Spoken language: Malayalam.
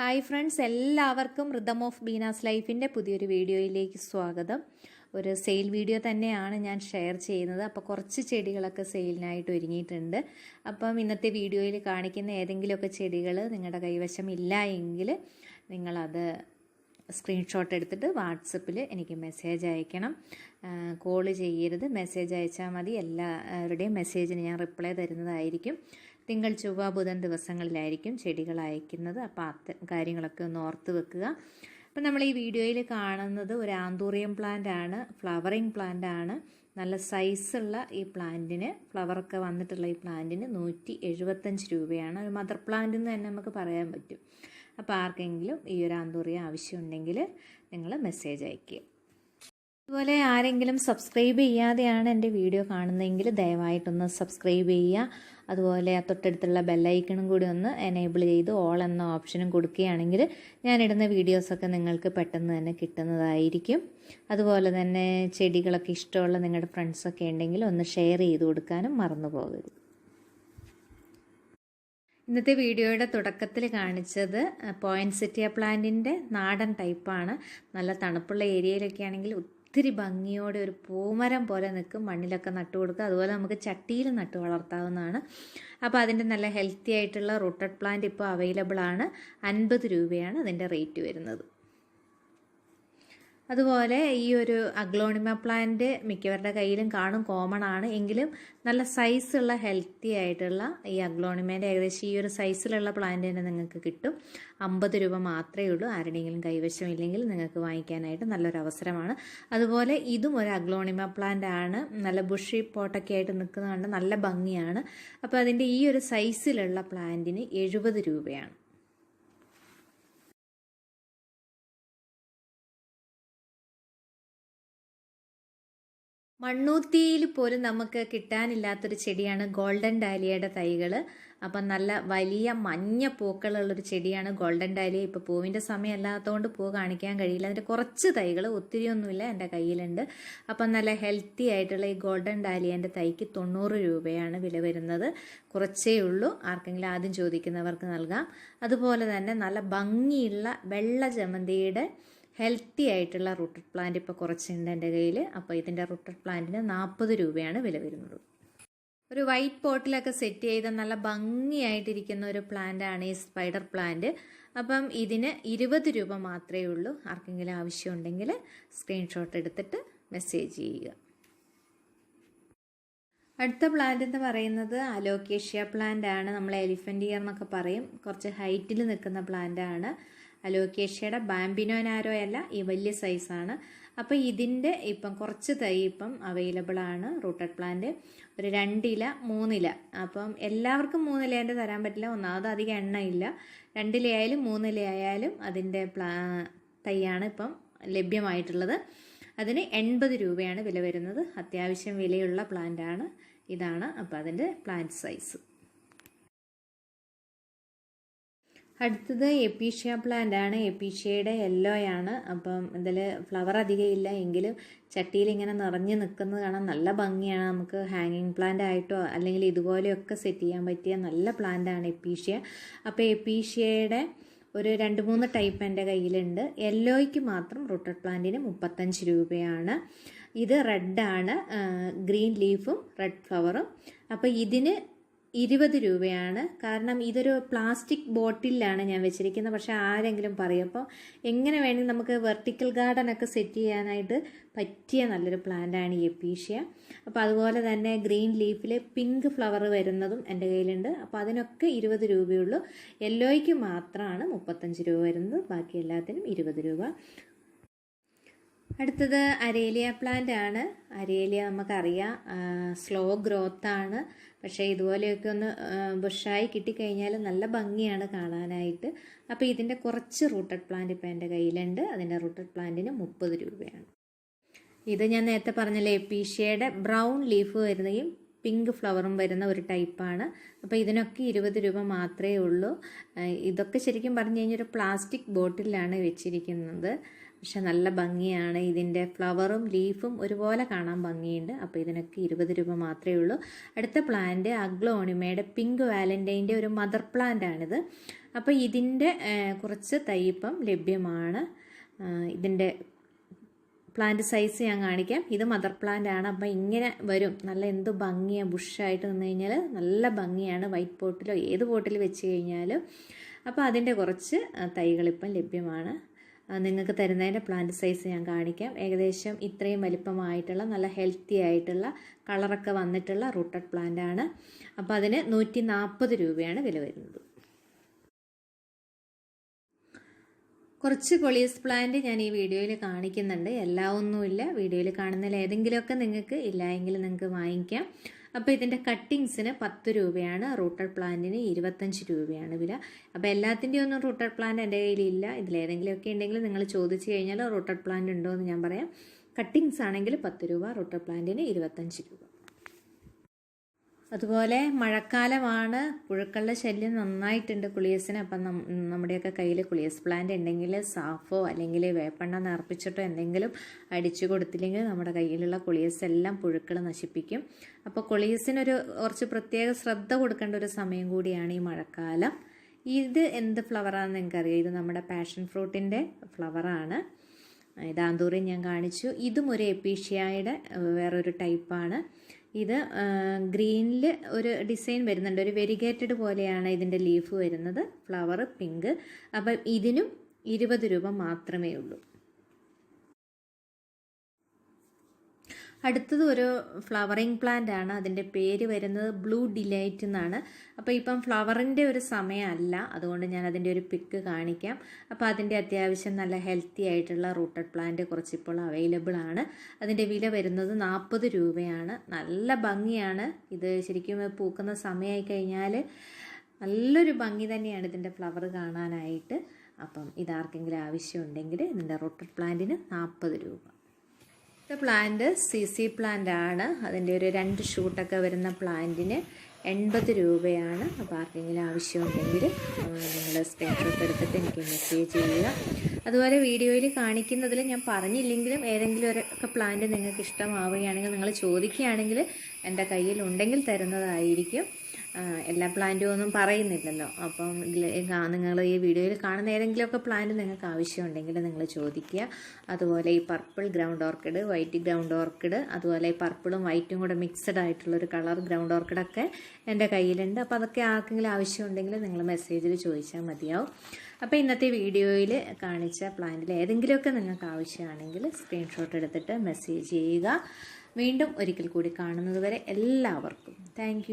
ഹായ് ഫ്രണ്ട്സ് എല്ലാവർക്കും റിതം ഓഫ് ബീനാസ് ലൈഫിന്റെ പുതിയൊരു വീഡിയോയിലേക്ക് സ്വാഗതം. ഒരു സെയിൽ വീഡിയോ തന്നെയാണ് ഞാൻ ഷെയർ ചെയ്യുന്നത്. അപ്പോൾ കുറച്ച് ചെടികളൊക്കെ സെയിലിനായിട്ട് ഒരുങ്ങിയിട്ടുണ്ട്. അപ്പം ഇന്നത്തെ വീഡിയോയിൽ കാണിക്കുന്ന ഏതെങ്കിലുമൊക്കെ ചെടികൾ നിങ്ങളുടെ കൈവശം ഇല്ല എങ്കിൽ നിങ്ങളത് സ്ക്രീൻഷോട്ട് എടുത്തിട്ട് വാട്സപ്പിൽ എനിക്ക് മെസ്സേജ് അയക്കണം. കോൾ ചെയ്യരുത്. മെസ്സേജ് അയച്ചാൽ മതി. എല്ലാവരുടെയും മെസ്സേജിന് ഞാൻ റിപ്ലൈ തരുന്നതായിരിക്കും. തിങ്കൾ ചൊവ്വ ബുധൻ ദിവസങ്ങളിലായിരിക്കും ചെടികൾ അയക്കുന്നത്. അപ്പോൾ അത്ത കാര്യങ്ങളൊക്കെ ഒന്ന് ഓർത്ത് വെക്കുക. അപ്പം നമ്മൾ ഈ വീഡിയോയിൽ കാണുന്നത് ഒരു ആന്തൂറിയം പ്ലാന്റ് ആണ് ഫ്ലവറിങ് പ്ലാന്റ് ആണ്. നല്ല സൈസുള്ള ഈ പ്ലാന്റിന് ഫ്ലവറൊക്കെ വന്നിട്ടുള്ള ഈ പ്ലാന്റിന് നൂറ്റി എഴുപത്തഞ്ച് രൂപയാണ്. ഒരു മദർ പ്ലാന്റ് എന്ന് തന്നെ നമുക്ക് പറയാൻ പറ്റും. അപ്പോൾ ആർക്കെങ്കിലും ഈ ഒരു ആന്തൂറിയ ആവശ്യമുണ്ടെങ്കിൽ നിങ്ങൾ മെസ്സേജ് അയയ്ക്കുക. അതുപോലെ ആരെങ്കിലും സബ്സ്ക്രൈബ് ചെയ്യാതെയാണ് എന്റെ വീഡിയോ കാണുന്നതെങ്കിൽ ദയവായിട്ടൊന്ന് സബ്സ്ക്രൈബ് ചെയ്യുക. അതുപോലെ തൊട്ടടുത്തുള്ള ബെല്ലൈക്കണും കൂടി ഒന്ന് എനേബിൾ ചെയ്ത് ഓൾ എന്ന ഓപ്ഷനും കൊടുക്കുകയാണെങ്കിൽ ഞാനിടുന്ന വീഡിയോസൊക്കെ നിങ്ങൾക്ക് പെട്ടെന്ന് തന്നെ കിട്ടുന്നതായിരിക്കും. അതുപോലെ തന്നെ ചെടികളൊക്കെ ഇഷ്ടമുള്ള നിങ്ങളുടെ ഫ്രണ്ട്സൊക്കെ ഉണ്ടെങ്കിൽ ഒന്ന് ഷെയർ ചെയ്ത് കൊടുക്കാനും മറന്നു പോകരുത് ഇന്നത്തെ വീഡിയോയുടെ തുടക്കത്തിൽ കാണിച്ചത് പോയിൻസെറ്റിയ പ്ലാന്റിന്റെ നാടൻ ടൈപ്പാണ് നല്ല തണുപ്പുള്ള ഏരിയയിലൊക്കെ ആണെങ്കിൽ ഒത്തിരി ഭംഗിയോടെ ഒരു പൂമരം പോലെ നിൽക്കും. മണ്ണിലൊക്കെ നട്ടു കൊടുക്കുക. അതുപോലെ നമുക്ക് ചട്ടിയിൽ നട്ടു വളർത്താവുന്നതാണ്. അപ്പോൾ അതിന്റെ നല്ല ഹെൽത്തി ആയിട്ടുള്ള റൂട്ടഡ് പ്ലാന്റ് ഇപ്പോൾ അവൈലബിൾ ആണ്. അൻപത് രൂപയാണ് അതിന്റെ റേറ്റ് വരുന്നത്. അതുപോലെ ഈ ഒരു അഗ്ലോണിമ പ്ലാന്റ് മിക്കവരുടെ കയ്യിലും കാണും കോമൺ ആണ്. എങ്കിലും നല്ല സൈസുള്ള ഹെൽത്തി ആയിട്ടുള്ള ഈ അഗ്ലോണിമേന്റെ ഏകദേശം ഈ ഒരു സൈസിലുള്ള പ്ലാന്റ് തന്നെ നിങ്ങൾക്ക് കിട്ടും. അമ്പത് രൂപ മാത്രമേ ഉള്ളൂ. ആരുടെയെങ്കിലും കൈവശം ഇല്ലെങ്കിൽ നിങ്ങൾക്ക് വാങ്ങിക്കാനായിട്ട് നല്ലൊരു അവസരമാണ്. അതുപോലെ ഇതും ഒരു അഗ്ലോണിമ പ്ലാന്റ് ആണ്. നല്ല ബുഷി പോട്ടൊക്കെ ആയിട്ട് നിൽക്കുന്നതുകൊണ്ട് നല്ല ഭംഗിയാണ്. അപ്പോൾ അതിന്റെ ഈ ഒരു സൈസിലുള്ള പ്ലാന്റിന് എഴുപത് രൂപയാണ്. മണ്ണൂത്തിയിൽ പോലും നമുക്ക് കിട്ടാനില്ലാത്തൊരു ചെടിയാണ് ഗോൾഡൻ ഡാലിയയുടെ തൈകൾ അപ്പം നല്ല വലിയ മഞ്ഞ പൂക്കളുള്ളൊരു ചെടിയാണ് ഗോൾഡൻ ഡാലിയ. ഇപ്പോൾ പൂവിന്റെ സമയമല്ലാത്തതുകൊണ്ട് പൂ കാണിക്കാൻ കഴിയില്ല. അതിന്റെ കുറച്ച് തൈകൾ ഒത്തിരിയൊന്നുമില്ല എന്റെ കയ്യിലുണ്ട്. അപ്പം നല്ല ഹെൽത്തി ആയിട്ടുള്ള ഈ ഗോൾഡൻ ഡാലിയന്റെ തൈക്ക് തൊണ്ണൂറ് രൂപയാണ് വില വരുന്നത്. കുറച്ചേ ഉള്ളൂ. ആർക്കെങ്കിലും ആദ്യം ചോദിക്കുന്നവർക്ക് നൽകാം. അതുപോലെ തന്നെ നല്ല ഭംഗിയുള്ള വെള്ള ജമന്തിയുടെ ഹെൽത്തി ആയിട്ടുള്ള റൂട്ടഡ് പ്ലാന്റ് ഇപ്പോൾ കുറച്ചുണ്ട് എന്റെ കയ്യിൽ. അപ്പോൾ ഇതിന്റെ റൂട്ടഡ് പ്ലാന്റിന് നാൽപ്പത് രൂപയാണ് വില വരുന്നത്. ഒരു വൈറ്റ് പോട്ടിലൊക്കെ സെറ്റ് ചെയ്ത നല്ല ഭംഗിയായിട്ടിരിക്കുന്ന ഒരു പ്ലാന്റ് ആണ് ഈ സ്പൈഡർ പ്ലാന്റ് അപ്പം ഇതിന് ഇരുപത് രൂപ മാത്രമേ ഉള്ളൂ. ആർക്കെങ്കിലും ആവശ്യമുണ്ടെങ്കിൽ സ്ക്രീൻഷോട്ട് എടുത്തിട്ട് മെസ്സേജ് ചെയ്യുക. അടുത്ത പ്ലാന്റ് എന്ന് പറയുന്നത് അലോക്കേഷ്യ പ്ലാന്റ് ആണ്. നമ്മൾ എലിഫന്റ് ഇയർ എന്നൊക്കെ പറയും. കുറച്ച് ഹൈറ്റിൽ നിൽക്കുന്ന പ്ലാന്റ് ആണ്. അലോക്കേഷ്യയുടെ ബാംബിനോ നാരോ അല്ല ഈ വലിയ സൈസാണ് അപ്പോൾ ഇതിന്റെ ഇപ്പം കുറച്ച് തൈ ഇപ്പം അവൈലബിൾ ആണ് റൂട്ടഡ് പ്ലാന്റ് ഒരു രണ്ടില മൂന്നില അപ്പം എല്ലാവർക്കും മൂന്നിലേന്റെ തരാൻ പറ്റില്ല. ഒന്നാമത് അധികം എണ്ണയില്ല. രണ്ടിലയായാലും മൂന്നിലയായാലും അതിന്റെ പ്ലാ തൈയാണ് ഇപ്പം ലഭ്യമായിട്ടുള്ളത്. അതിന് എൺപത് രൂപയാണ് വില വരുന്നത്. അത്യാവശ്യം വിലയുള്ള പ്ലാന്റ് ആണ്. ഇതാണ് അപ്പോൾ അതിന്റെ പ്ലാന്റ് സൈസ് അടുത്തത് എപ്പീഷ്യ പ്ലാന്റ് ആണ്. എപ്പീഷ്യയുടെ യെല്ലോ ആണ്. അപ്പം ഇതിൽ ഫ്ലവർ അധികം ഇല്ല എങ്കിലും ചട്ടിയിൽ ഇങ്ങനെ നിറഞ്ഞു നിൽക്കുന്നത് കാണാൻ നല്ല ഭംഗിയാണ്. നമുക്ക് ഹാങ്ങിങ് പ്ലാന്റ് ആയിട്ടോ അല്ലെങ്കിൽ ഇതുപോലെയൊക്കെ സെറ്റ് ചെയ്യാൻ പറ്റിയ നല്ല പ്ലാന്റ് ആണ് എപ്പീഷ്യ അപ്പോൾ എപ്പീഷ്യയുടെ ഒരു രണ്ട് മൂന്ന് ടൈപ്പ് എന്റെ കയ്യിലുണ്ട്. യെല്ലോയ്ക്ക് മാത്രം റൂട്ടഡ് പ്ലാന്റിന് മുപ്പത്തഞ്ച് രൂപയാണ്. ഇത് റെഡാണ് ഗ്രീൻ ലീഫും റെഡ് ഫ്ലവറും അപ്പോൾ ഇതിന് ഇരുപത് രൂപയാണ്. കാരണം ഇതൊരു പ്ലാസ്റ്റിക് ബോട്ടിലാണ് ഞാൻ വെച്ചിരിക്കുന്നത്. പക്ഷേ ആരെങ്കിലും പറയും അപ്പോൾ എങ്ങനെ വേണമെങ്കിൽ നമുക്ക് വെർട്ടിക്കൽ ഗാർഡൻ ഒക്കെ സെറ്റ് ചെയ്യാനായിട്ട് പറ്റിയ നല്ലൊരു പ്ലാന്റാണ് ഈ എപ്പീഷ്യ. അപ്പോൾ അതുപോലെ തന്നെ ഗ്രീൻ ലീഫിൽ പിങ്ക് ഫ്ലവർ വരുന്നതും എന്റെ കയ്യിലുണ്ട്. അപ്പോൾ അതിനൊക്കെ ഇരുപത് രൂപയുള്ളൂ. യെല്ലോയ്ക്ക് മാത്രമാണ് മുപ്പത്തഞ്ച് രൂപ വരുന്നത്. ബാക്കി എല്ലാത്തിനും ഇരുപത് രൂപ. അടുത്തത് അരേലിയ പ്ലാന്റ് ആണ്. അരേലിയ നമുക്കറിയാം. സ്ലോ ഗ്രോത്ത് ആണ്. പക്ഷേ ഇതുപോലെയൊക്കെ ഒന്ന് ബുഷായി കിട്ടിക്കഴിഞ്ഞാൽ നല്ല ഭംഗിയാണ് കാണാനായിട്ട്. അപ്പോൾ ഇതിന്റെ കുറച്ച് റൂട്ടഡ് പ്ലാന്റ് ഇപ്പോൾ എന്റെ കയ്യിലുണ്ട്. അതിന്റെ റൂട്ടഡ് പ്ലാന്റിന് മുപ്പത് രൂപയാണ്. ഇത് ഞാൻ നേരത്തെ പറഞ്ഞല്ലേ എപ്പീഷ്യയുടെ ബ്രൗൺ ലീഫ് വരുന്നതും പിങ്ക് ഫ്ലവറും വരുന്ന ഒരു ടൈപ്പാണ് അപ്പോൾ ഇതിനൊക്കെ ഇരുപത് രൂപ മാത്രമേ ഉള്ളൂ. ഇതൊക്കെ ശരിക്കും പറഞ്ഞു കഴിഞ്ഞാൽ ഒരു പ്ലാസ്റ്റിക് ബോട്ടിലാണ് വെച്ചിരിക്കുന്നത്. പക്ഷെ നല്ല ഭംഗിയാണ്. ഇതിന്റെ ഫ്ലവറും ലീഫും ഒരുപോലെ കാണാൻ ഭംഗിയുണ്ട്. അപ്പോൾ ഇതിനൊക്കെ ഇരുപത് രൂപ മാത്രമേ ഉള്ളൂ. അടുത്ത പ്ലാന്റ് അഗ്ലോണിമയുടെ പിങ്ക് വാലന്റൈന്റെ ഒരു മദർ പ്ലാന്റ് ആണിത് അപ്പോൾ ഇതിന്റെ കുറച്ച് തൈപ്പം ലഭ്യമാണ്. ഇതിന്റെ പ്ലാന്റ് സൈസ് ഞാൻ കാണിക്കാം. ഇത് മദർ പ്ലാന്റ് ആണ് അപ്പം ഇങ്ങനെ വരും. നല്ല എന്ത് ഭംഗിയാണ് ബുഷായിട്ട് നിന്ന് കഴിഞ്ഞാൽ നല്ല ഭംഗിയാണ്. വൈറ്റ് പോട്ടിലോ ഏത് പോട്ടിൽ വെച്ച് കഴിഞ്ഞാലും. അപ്പോൾ അതിന്റെ കുറച്ച് തൈകളിപ്പം ലഭ്യമാണ്. നിങ്ങൾക്ക് തരുന്നതിന്റെ പ്ലാന്റ് സൈസ് ഞാൻ കാണിക്കാം. ഏകദേശം ഇത്രയും വലിപ്പമായിട്ടുള്ള നല്ല ഹെൽത്തി ആയിട്ടുള്ള കളറൊക്കെ വന്നിട്ടുള്ള റൂട്ടഡ് പ്ലാന്റ് ആണ്. അപ്പോൾ അതിന് നൂറ്റി നാൽപ്പത് രൂപയാണ് വില വരുന്നത്. കുറച്ച് കൊളീസ് പ്ലാന്റ് ഞാൻ ഈ വീഡിയോയിൽ കാണിക്കുന്നുണ്ട്. എല്ലാ ഒന്നുമില്ല. വീഡിയോയിൽ കാണുന്നതിൽ ഏതെങ്കിലുമൊക്കെ നിങ്ങൾക്ക് ഇല്ല എങ്കിൽ നിങ്ങൾക്ക് വാങ്ങിക്കാം. അപ്പോൾ ഇതിന്റെ കട്ടിങ്സിന് പത്ത് രൂപയാണ് റൂട്ടർ പ്ലാന്റിന് ഇരുപത്തഞ്ച് രൂപയാണ് വില. അപ്പോൾ എല്ലാത്തിന്റെയും ഒന്നും റൂട്ടർ പ്ലാന്റ് എന്റെ കയ്യിലില്ല. ഇതിലേതെങ്കിലുമൊക്കെ ഉണ്ടെങ്കിൽ നിങ്ങൾ ചോദിച്ചു കഴിഞ്ഞാൽ റൂട്ടർ പ്ലാന്റ് ഉണ്ടോ എന്ന് ഞാൻ പറയാം. കട്ടിങ്സ് ആണെങ്കിൽ പത്ത് രൂപ റൂട്ടർ പ്ലാന്റിന് ഇരുപത്തഞ്ച് രൂപ. അതുപോലെ മഴക്കാലമാണ്. പുഴുക്കളുടെ ശല്യം നന്നായിട്ടുണ്ട് കുളിയസിന്. അപ്പം നമ്മുടെയൊക്കെ കയ്യിൽ കുളിയസ് പ്ലാന്റ് ഉണ്ടെങ്കിൽ സാഫോ അല്ലെങ്കിൽ വേപ്പെണ്ണ നിറപ്പിച്ചിട്ടോ എന്തെങ്കിലും അടിച്ചു കൊടുത്തില്ലെങ്കിൽ നമ്മുടെ കയ്യിലുള്ള കുളിയസ് എല്ലാം പുഴുക്കൾ നശിപ്പിക്കും. അപ്പോൾ കുളിയസിനൊരു കുറച്ച് പ്രത്യേക ശ്രദ്ധ കൊടുക്കേണ്ട ഒരു സമയം കൂടിയാണ് ഈ മഴക്കാലം. ഇത് എന്ത് ഫ്ലവറാണെന്ന് നിങ്ങൾക്കറിയാം. ഇത് നമ്മുടെ പാഷൻ ഫ്രൂട്ടിന്റെ ഫ്ലവറാണ്. ഇത് ആന്തൂറിൽ ഞാൻ കാണിച്ചു. ഇതും ഒരു എപ്പീഷ്യയുടെ വേറൊരു ടൈപ്പാണ്. ഇത് ഗ്രീനിൽ ഒരു ഡിസൈൻ വരുന്നുണ്ട്. ഒരു വെരിഗേറ്റഡ് പോലെയാണ് ഇതിന്റെ ലീഫ് വരുന്നത്. Flower pink. അപ്പം ഇതിനും ഇരുപത് രൂപ മാത്രമേ ഉള്ളൂ. അടുത്തത് ഒരു ഫ്ലവറിങ് പ്ലാന്റ് ആണ്. അതിന്റെ പേര് വരുന്നത് ബ്ലൂ ഡിലൈറ്റ് എന്നാണ്. അപ്പോൾ ഇപ്പം ഫ്ലവറിന്റെ ഒരു സമയമല്ല. അതുകൊണ്ട് ഞാൻ അതിന്റെ ഒരു പിക്ക് കാണിക്കാം. അപ്പോൾ അതിന്റെ അത്യാവശ്യം നല്ല ഹെൽത്തി ആയിട്ടുള്ള റൂട്ടഡ് പ്ലാന്റ് കുറച്ചിപ്പോൾ അവൈലബിൾ ആണ്. അതിന്റെ വില വരുന്നത് നാൽപ്പത് രൂപയാണ്. നല്ല ഭംഗിയാണ്. ഇത് ശരിക്കും പൂക്കുന്ന സമയമായി കഴിഞ്ഞാൽ നല്ലൊരു ഭംഗി തന്നെയാണ് ഇതിന്റെ ഫ്ലവർ കാണാനായിട്ട്. അപ്പം ഇതാർക്കെങ്കിലും ആവശ്യമുണ്ടെങ്കിൽ ഇതിന്റെ റൂട്ടഡ് പ്ലാന്റിന് നാൽപ്പത് രൂപ. ഇത് പ്ലാന്റ് സി സി പ്ലാന്റ് ആണ്. അതിന്റെ ഒരു രണ്ട് ഷൂട്ടൊക്കെ വരുന്ന പ്ലാന്റിന് എൺപത് രൂപയാണ് അപ്പോൾ ആർക്കെങ്കിലും ആവശ്യമുണ്ടെങ്കിൽ നിങ്ങൾ സ്ക്രീൻഷോട്ട് എടുത്തിട്ട് എനിക്ക് മെസ്സേജ് ചെയ്യുക. അതുപോലെ വീഡിയോയിൽ കാണിക്കുന്നതിൽ ഞാൻ പറഞ്ഞില്ലെങ്കിലും ഏതെങ്കിലും ഒരു പ്ലാന്റ് നിങ്ങൾക്ക് ഇഷ്ടമാവുകയാണെങ്കിൽ നിങ്ങൾ ചോദിക്കുകയാണെങ്കിൽ എന്റെ കയ്യിൽ ഉണ്ടെങ്കിൽ തരുന്നതായിരിക്കും. എല്ലാ പ്ലാന്റും ഒന്നും പറയുന്നില്ലല്ലോ. അപ്പം നിങ്ങൾ ഈ വീഡിയോയിൽ കാണുന്ന ഏതെങ്കിലുമൊക്കെ പ്ലാന്റ് നിങ്ങൾക്ക് ആവശ്യമുണ്ടെങ്കിൽ നിങ്ങൾ ചോദിക്കുക. അതുപോലെ ഈ purple ground orchid white ground orchid അതുപോലെ ഈ പർപ്പിളും വൈറ്റും കൂടെ മിക്സഡ് ആയിട്ടുള്ളൊരു കളർ ഗ്രൗണ്ട് ഓർക്കിഡൊക്കെ എന്റെ കയ്യിലുണ്ട്. അപ്പോൾ അതൊക്കെ ആർക്കെങ്കിലും ആവശ്യമുണ്ടെങ്കിൽ നിങ്ങൾ മെസ്സേജിൽ ചോദിച്ചാൽ മതിയാവും. അപ്പോൾ ഇന്നത്തെ വീഡിയോയിൽ കാണിച്ച പ്ലാന്റിൽ ഏതെങ്കിലുമൊക്കെ നിങ്ങൾക്ക് ആവശ്യമാണെങ്കിൽ സ്ക്രീൻഷോട്ട് എടുത്തിട്ട് മെസ്സേജ് ചെയ്യുക. വീണ്ടും ഒരിക്കൽ കൂടി കാണുന്നതുവരെ എല്ലാവർക്കും. താങ്ക്